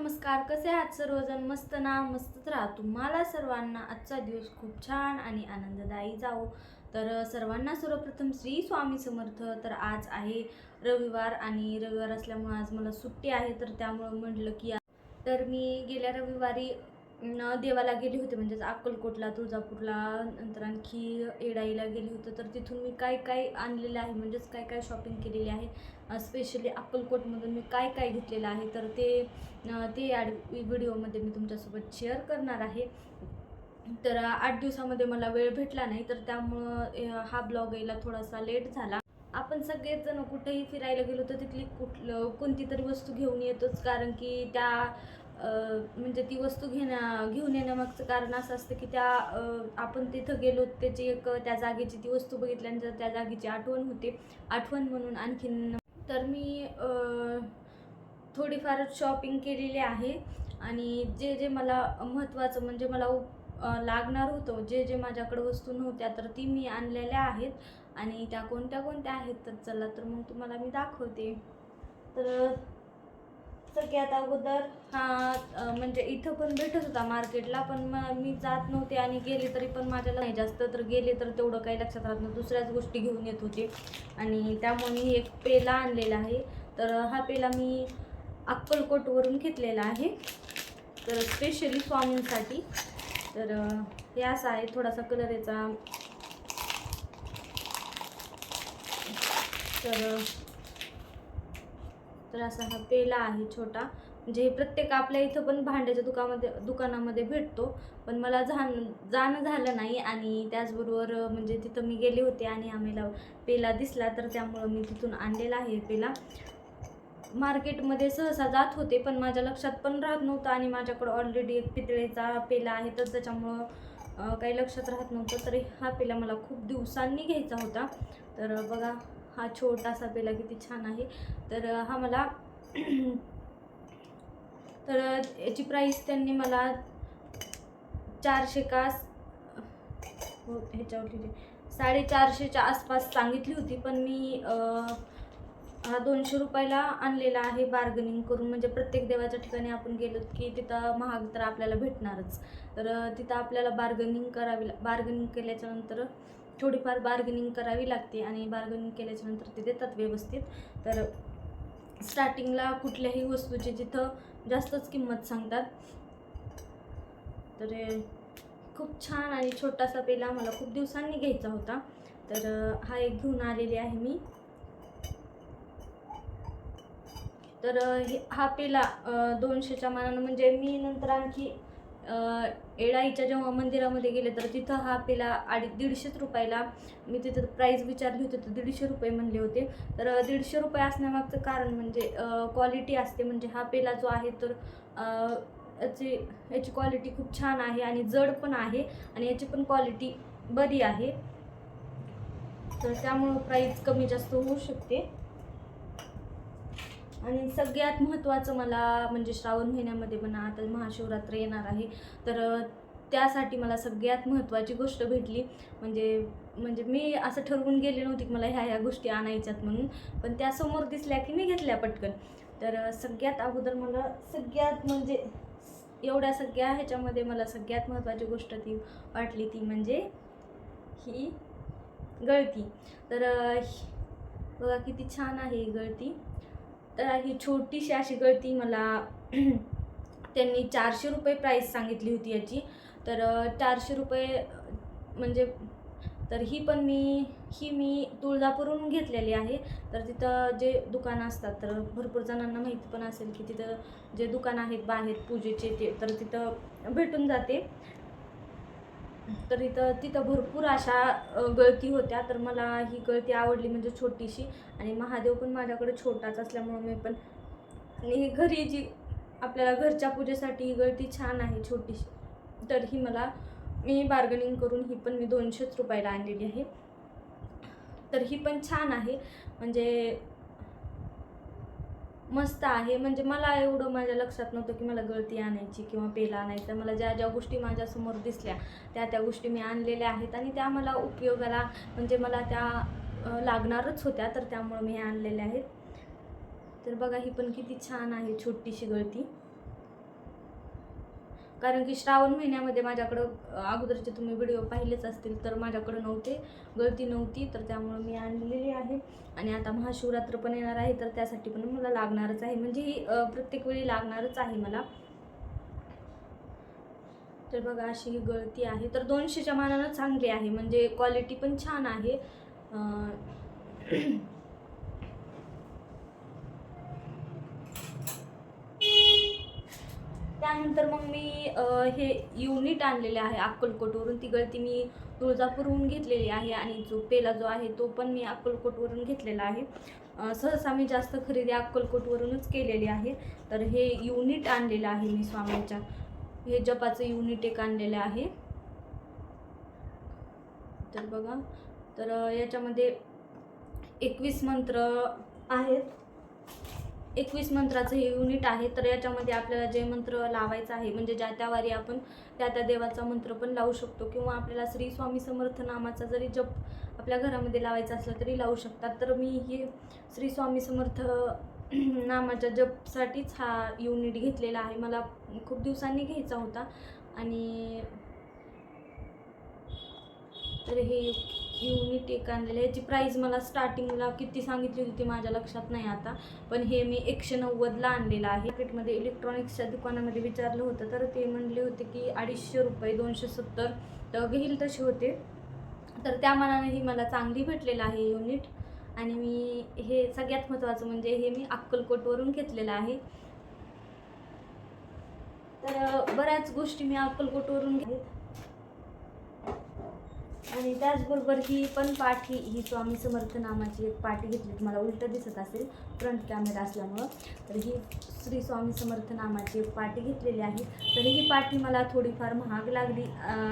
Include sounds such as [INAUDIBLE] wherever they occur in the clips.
नमस्कार कसे आहात सर्वजण? मस्त ना? मस्तच राहा. तुम्हाला सर्वांना आजचा दिवस खूप छान आणि आनंददायी जावो. तर सर्वांना सर्वप्रथम श्री स्वामी समर्थ. तर आज आहे रविवार आणि रविवार असल्यामुळं आज मला सुट्टी आहे. तर त्यामुळं म्हटलं की तर मी गेल्या रविवारी देवाला गेले होते म्हणजेच अक्कलकोटला तुळजापूरला नंतर आणखी एडाईला गेले होते तर तिथून मी काय काय आणलेलं आहे म्हणजेच काय काय शॉपिंग केलेली आहे स्पेशली अक्कलकोटमधून मी काय काय घेतलेलं आहे तर ते ते ॲड व्हिडिओमध्ये मी तुमच्यासोबत शेअर करणार आहे. तर आठ दिवसामध्ये मला वेळ भेटला नाही तर त्यामुळं हा ब्लॉग यायला थोडासा लेट झाला. आपण सगळेच जण कुठेही फिरायला गेलो तर तिथली कुठलं कोणती तरी वस्तू घेऊन येतोच कारण की त्या म्हणजे ती वस्तू घेण्या घेऊन येण्यामागचं कारण असं असतं की त्या आपण तिथं गेलो त्याची एक त्या जागेची ती वस्तू बघितल्यानंतर त्या जागेची आठवण होते आठवण म्हणून आणखीन तर मी थोडीफार शॉपिंग केलेली आहे. आणि जे जे मला महत्त्वाचं म्हणजे मला लागणार होतं जे जे माझ्याकडे वस्तू नव्हत्या तर ती मी आणलेल्या आहेत. आणि त्या कोणत्या कोणत्या आहेत तर चला तर मग तुम्हाला मी दाखवते. तर सगळ्यात अगोदर हा म्हणजे इथं पण भेटत होता मार्केटला पण मी जात नव्हते आणि गेले तरी पण माझ्याला नाही जास्त. तर गेले तर तेवढं काही लक्षात राहत नाही दुसऱ्याच गोष्टी घेऊन येत होते. आणि त्यामुळे मी एक पेला आणलेला आहे. तर हा पेला मी अक्कलकोटवरून घेतलेला आहे. तर स्पेशली स्वामींसाठी. तर हे असं आहे थोडासा कलर याचा. तर तर असा हा पेला आहे छोटा. म्हणजे हे प्रत्येक आपल्या इथं पण भांड्याच्या दुकामध्ये दुकानामध्ये भेटतो. पण मला जाण जाणं झालं नाही आणि त्याचबरोबर म्हणजे तिथं मी गेले होते आणि आम्हाला पेला दिसला तर त्यामुळं मी तिथून आणलेला आहे पेला. मार्केटमध्ये सहसा जात होते पण माझ्या लक्षात पण राहत नव्हतं आणि माझ्याकडं ऑलरेडी एक पितळेचा पेला आहे तर त्याच्यामुळं काही लक्षात राहत नव्हतं. तरी हा पेला मला खूप दिवसांनी घ्यायचा होता. तर बघा हा छोटासा पेला किती छान आहे. तर हा मला [CLEARS THROAT] तर याची प्राईस त्यांनी मला चारशे का हो ह्याच्यावर लिहिले साडेचारशेच्या आसपास सांगितली होती पण मी हा दोनशे रुपयाला आणलेला आहे बार्गनिंग करून. म्हणजे प्रत्येक देवाच्या ठिकाणी आपण गेलो की तिथं महाग तर आपल्याला भेटणारच. तर तिथं आपल्याला बार्गनिंग करावी बार्गनिंग केल्याच्यानंतर थोडीफार बार्गनिंग करावी लागते आणि बार्गनिंग केल्याच्यानंतर ते देतात व्यवस्थित. तर स्टार्टिंगला कुठल्याही वस्तूची जिथं जास्तच किंमत सांगतात. तर खूप छान आणि छोटासा पेला मला खूप दिवसांनी घ्यायचा होता. तर हा एक घेऊन आलेली आहे मी. तर हे हा पेला दोनशेच्या मानानं म्हणजे मी नंतर आणखी अं, एडाईच्या जेव्हा मंदिरामध्ये गेले तर तिथं हा पेला अडी दीडशेच रुपयाला मी तिथं प्राईस विचारली होती तर दीडशे रुपये म्हणले होते. तर दीडशे रुपये असण्यामागचं कारण म्हणजे क्वालिटी असते. म्हणजे हा पेला जो आहे तर याची याची क्वालिटी खूप छान आहे आणि जड पण आहे आणि याची पण क्वालिटी बरी आहे. तर त्यामुळं प्राईस कमी जास्त होऊ शकते. आणि सगळ्यात महत्त्वाचं मला म्हणजे श्रावण महिन्यामध्ये पण आता महाशिवरात्र येणार आहे तर त्यासाठी मला सगळ्यात महत्त्वाची गोष्ट भेटली. म्हणजे म्हणजे मी असं ठरवून गेले नव्हती की मला ह्या ह्या गोष्टी आणायच्यात म्हणून पण त्या समोर दिसल्या की मी घेतल्या पटकन. तर सगळ्यात अगोदर मला सगळ्यात म्हणजे एवढ्या सगळ्या ह्याच्यामध्ये मला सगळ्यात महत्त्वाची गोष्ट ती वाटली ती म्हणजे ही गळती. तर ही- बघा किती छान आहे ही गळती. तर ही छोटीशी अशी गळती मला [CLEARS THROAT] त्यांनी चारशे रुपये प्राईस सांगितली होती याची. तर चारशे रुपये म्हणजे तर ही पण मी ही मी तुळजापूरहून घेतलेली आहे. तर तिथं जे दुकानं असतात तर भरपूर जणांना माहिती पण असेल की तिथं जे दुकानं आहेत बाहेर पूजेचे ते तर तिथं भेटून जाते. तर इथं तिथं भरपूर अशा गळती होत्या. तर मला ही गळती आवडली म्हणजे छोटीशी. आणि महादेव पण माझ्याकडे छोटाच असल्यामुळं मी पण आणि ही घरी जी आपल्याला घरच्या पूजेसाठी ही गळती छान आहे छोटीशी. तर ही मला मी बार्गनिंग करून ही पण मी दोनशेच रुपयाला आणलेली आहे. तर ही पण छान आहे. म्हणजे मस्त आहे. म्हणजे मला एवढं माझ्या लक्षात नव्हतं की मला गळती आणायची किंवा पेला आणायचा. मला ज्या ज्या गोष्टी माझ्यासमोर दिसल्या त्या त्या गोष्टी मी आणलेल्या आहेत आणि त्या मला उपयोगाला म्हणजे मला त्या लागणारच होत्या तर त्यामुळं मी आणलेल्या आहेत. तर बघा ही पण किती छान आहे छोटीशी गळती. कारण की श्रावण महिन्यामध्ये माझ्याकडं अगोदरचे तुम्ही व्हिडिओ पाहिलेच असतील तर माझ्याकडं नव्हते गळती नव्हती तर त्यामुळं मी आणलेली आहे. आणि आता महाशिवरात्र पण येणार आहे तर त्यासाठी पण मला लागणारच आहे. म्हणजे ही प्रत्येक वेळी लागणारच आहे मला. तर बघा अशी ही गळती आहे. तर दोनशेच्या मानानं चांगली आहे. म्हणजे क्वालिटी पण छान आहे. त्यानंतर मग मी हे युनिट आणलेले आहे अक्कलकोटवरून. ती गळती मी तुळजापूरहून घेतलेली आहे आणि जो पेला जो आहे तो पण मी अक्कलकोटवरून घेतलेला आहे. सहसा मी जास्त खरेदी अक्कलकोटवरूनच केलेली आहे. तर हे युनिट आणलेलं आहे मी स्वामींच्या. हे जपाचं युनिट एक आणलेलं आहे. तर बघा. तर याच्यामध्ये एकवीस मंत्र आहेत. एकवीस मंत्राचं हे युनिट आहे तर याच्यामध्ये आपल्याला जे मंत्र लावायचं आहे म्हणजे ज्या त्या वारी आपण त्या त्या देवाचा मंत्र पण लावू शकतो किंवा आपल्याला श्री स्वामी समर्थ नामाचा जरी जप आपल्या घरामध्ये लावायचा असला तरी लावू शकतात. तर मी हे श्री स्वामी समर्थ [CLEARS THROAT] नामाच्या जपसाठीच हा युनिट घेतलेला आहे. मला खूप दिवसांनी घ्यायचा होता आणि तर हे युनिट एक आणलेलं याची प्राईज मला स्टार्टिंगला किती सांगितली होती ती माझ्या लक्षात नाही आता. पण हे मी एकशे नव्वदला आणलेलं आहे. मार्केटमध्ये इलेक्ट्रॉनिक्सच्या दुकानामध्ये विचारलं होतं तर ते म्हणले होते की अडीचशे रुपये दोनशे सत्तर. तर घेईल तसे होते. तर त्या मानानेही मला चांगली भेटलेलं आहे युनिट. आणि मी हे सगळ्यात महत्त्वाचं म्हणजे हे मी अक्कलकोटवरून घेतलेलं आहे. तर बऱ्याच गोष्टी मी अक्कलकोटवरून घेत आणि त्याचबरोबर ही पण पाठी ही स्वामी समर्थ नामाची एक पाठी घेतली तुम्हाला उलटं दिसत असेल फ्रंट कॅमेरा असल्यामुळं. तर ही श्री स्वामी समर्थ नामाची एक पाठी घेतलेली आहे. तर ही पाठी मला थोडीफार महाग लागली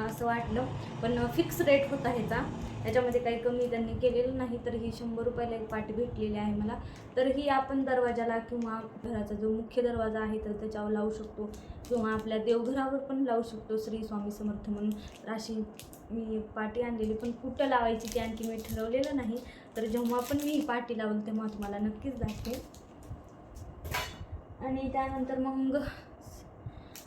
असं वाटलं. पण फिक्स रेट होता ह्याचा. त्याच्यामध्ये काही कमी त्यांनी केलेलं नाही तर ही शंभर रुपयाला एक पाटी भेटलेली आहे मला. तर ही आपण दरवाजाला किंवा घराचा जो मुख्य दरवाजा आहे तर त्याच्यावर लावू शकतो. किंवा आपल्या देवघरावर पण लावू शकतो श्री स्वामी समर्थ म्हणून. तर अशी मी पाटी आणलेली पण कुठं लावायची ते आणखी मी ठरवलेलं नाही. तर जेव्हा पण मी ही पाटी लावलं तेव्हा तुम्हाला नक्कीच दाखवेल. आणि त्यानंतर मग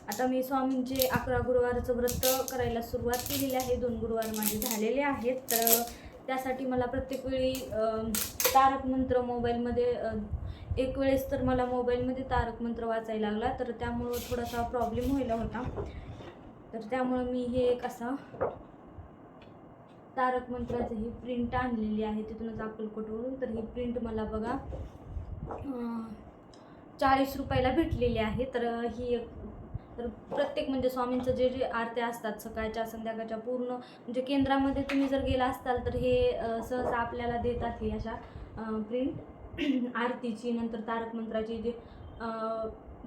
आता मी स्वामींचे अकरा गुरुवारचं व्रत करायला सुरुवात केलेली आहे. दोन गुरुवार माझे झालेले आहेत. तर त्यासाठी मला प्रत्येक वेळी तारक मंत्र मोबाईलमध्ये एक वेळेस तर मला मोबाईलमध्ये तारक मंत्र वाचायला लागला. तर त्यामुळं थोडासा प्रॉब्लेम व्हायला होता. तर त्यामुळं मी हे एक असा तारक मंत्राचं ही प्रिंट आणलेली आहे तिथूनच अक्कलकोटवरून. तर ही प्रिंट मला बघा चाळीस रुपयाला भेटलेली आहे. तर ही एक तर प्रत्येक म्हणजे स्वामींचं जे जे आरत्या असतात सकाळच्या संध्याकाळच्या पूर्ण म्हणजे केंद्रामध्ये तुम्ही जर गेला असताल तर हे सहसा आपल्याला देतात हे अशा प्रिंट [CLEARS THROAT] आरतीची नंतर तारक मंत्राची जे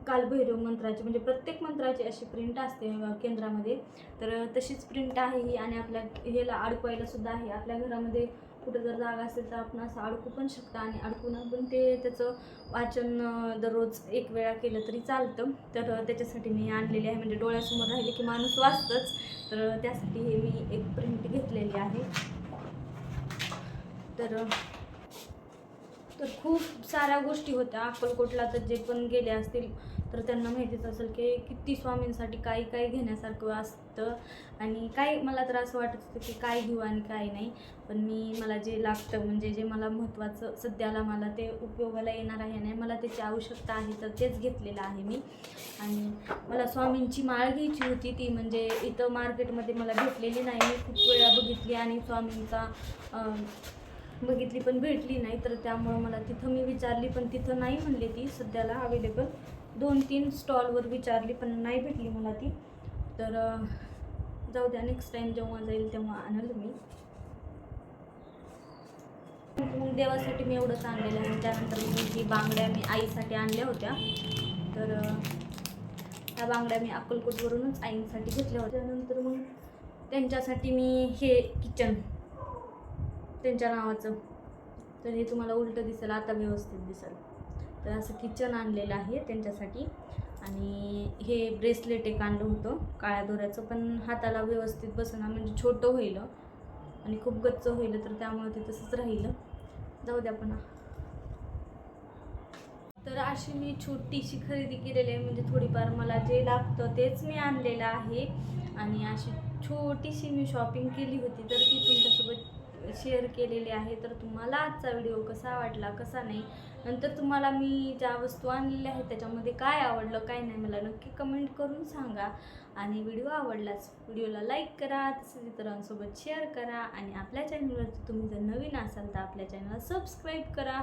कालभैरव मंत्राची म्हणजे प्रत्येक मंत्राची अशी प्रिंट असते केंद्रामध्ये. तर तशीच प्रिंट आहे ही आणि आपल्या ह्याला अडकवायला सुद्धा आहे. आपल्या घरामध्ये कुठं जर जागा असेल तर आपण असं अडकू पण शकता आणि अडकून पण ते त्याचं वाचन दररोज एक वेळा केलं तरी चालतं. तर त्याच्यासाठी मी आणलेली आहे. म्हणजे डोळ्यासमोर राहिले की माणूस वाचतंच. तर त्यासाठी हे मी एक प्रिंट घेतलेली आहे. तर तर खूप साऱ्या गोष्टी होत्या. अक्कलकोटला तर जे पण गेले असतील तर त्यांना माहितीच असेल की किती स्वामींसाठी काय काय घेण्यासारखं असतं. आणि काय मला तर असं वाटत होतं की काय घेऊ आणि काय नाही. पण मी मला जे लागतं म्हणजे जे मला महत्त्वाचं सध्याला मला ते उपयोगाला येणार आहे नाही मला त्याची आवश्यकता आहे तर तेच घेतलेलं आहे मी. आणि मला स्वामींची माळ घ्यायची होती ती म्हणजे इथं मार्केटमध्ये मला भेटलेली नाही. मी खूप वेळा बघितली आणि स्वामींचा बघितली पण भेटली नाही. तर त्यामुळं मला तिथं मी विचारली पण तिथं नाही म्हणली ती. सध्याला अवेलेबल दोन तीन स्टॉलवर विचारली पण नाही भेटली मला ती. तर जाऊ द्या नेक्स्ट टाईम जेव्हा जाईल तेव्हा आणल मी. मग देवासाठी मी एवढंच आणलेलं आणि त्यानंतर मी ही बांगड्या मी आईसाठी आणल्या होत्या. तर त्या बांगड्या मी अक्कलकोटवरूनच आईंसाठी घेतल्या होत्या. त्यानंतर मग त्यांच्यासाठी मी हे किचन त्यांच्या नावाचं. तर हे तुम्हाला उलटं दिसेल आता व्यवस्थित दिसेल. तर असं किचन आणलेलं आहे त्यांच्यासाठी. आणि हे ब्रेसलेट एक आणलं होतं काळ्या दोऱ्याचं पण हाताला व्यवस्थित बसणार म्हणजे छोटं होईल. आणि खूप गच्च होईल तर त्यामुळे ते तसंच राहिलं. जाऊ द्या पण तर अशी मी छोटीशी खरेदी केलेली आहे म्हणजे थोडीफार मला जे लागतं तेच मी आणलेलं आहे. आणि अशी छोटीशी मी शॉपिंग केली होती तर ती तुमच्यासोबत शेअर केलेले आहे तर तुम्हाला आजचा व्हिडिओ कसा वाटला कसा नाही? नंतर तुम्हाला मी ज्या वस्तू आणलेल्या आहेत त्याच्यामध्ये काय आवडलं काय नाही मला नक्की कमेंट करून सांगा. आणि व्हिडिओ आवडलाच व्हिडिओला लाईक करा तसेच इतरांसोबत शेअर करा. आणि आपल्या चॅनलवर तुम्ही जर नवीन असाल तर आपल्या चॅनलला सबस्क्राईब करा.